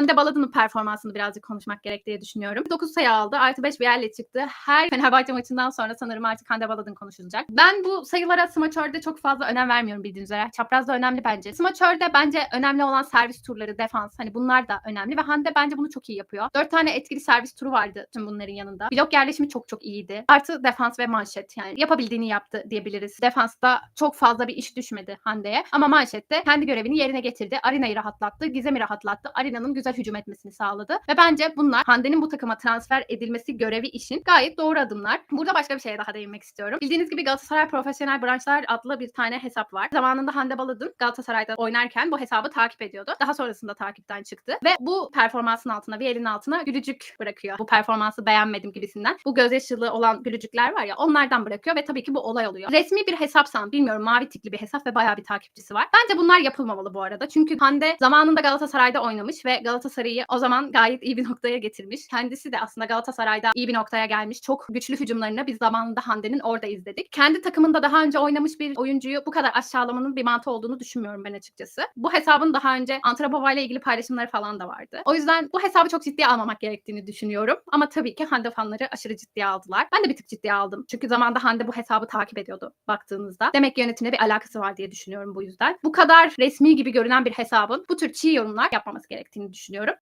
Hande Baladın'ın performansını birazcık konuşmak gerek diye düşünüyorum. 9 sayı aldı. Artı 5 Vial'le çıktı. Her Fenerbahçe maçından sonra sanırım artık Hande Baladın konuşulacak. Ben bu sayılara smaçörde çok fazla önem vermiyorum bildiğiniz üzere. Çapraz da önemli bence. Smaçörde bence önemli olan servis turları, defans hani bunlar da önemli ve Hande bence bunu çok iyi yapıyor. 4 tane etkili servis turu vardı tüm bunların yanında. Blok yerleşimi çok çok iyiydi. Artı defans ve manşet yani yapabildiğini yaptı diyebiliriz. Defansta çok fazla bir iş düşmedi Hande'ye ama manşette kendi görevini yerine getirdi. Arina'yı rahatlattı, Gizem'i rahatlattı. Arina'nın güzel hücum etmesini sağladı ve bence bunlar Hande'nin bu takıma transfer edilmesi görevi işin gayet doğru adımlar. Burada başka bir şeye daha değinmek istiyorum. Bildiğiniz gibi Galatasaray Profesyonel Branşlar adlı bir tane hesap var. Zamanında Hande Baladın Galatasaray'da oynarken bu hesabı takip ediyordu. Daha sonrasında takipten çıktı ve bu performansın altına, bir elin altına gülücük bırakıyor. Bu performansı beğenmedim gibisinden. Bu gözyaşılı olan gülücükler var ya onlardan bırakıyor ve tabii ki bu olay oluyor. Resmi bir hesapsan bilmiyorum mavi tikli bir hesap ve bayağı bir takipçisi var. Bence bunlar yapılmamalı bu arada. Çünkü Hande zamanında Galatasaray'da oynamış ve Galatasaray'ı o zaman gayet iyi bir noktaya getirmiş. Kendisi de aslında Galatasaray'da iyi bir noktaya gelmiş. Çok güçlü hücumlarını biz zamanında Hande'nin orada izledik. Kendi takımında daha önce oynamış bir oyuncuyu bu kadar aşağılamanın bir mantığı olduğunu düşünmüyorum ben açıkçası. Bu hesabın daha önce Antropova ile ilgili paylaşımları falan da vardı. O yüzden bu hesabı çok ciddiye almamak gerektiğini düşünüyorum. Ama tabii ki Hande fanları aşırı ciddiye aldılar. Ben de bir tık ciddiye aldım. Çünkü zamanda Hande bu hesabı takip ediyordu baktığınızda. Demek ki yönetimle bir alakası var diye düşünüyorum bu yüzden. Bu kadar resmi gibi görünen bir hesabın bu tür çiğ yorumlar yapmaması gerektiğini düşünüyorum.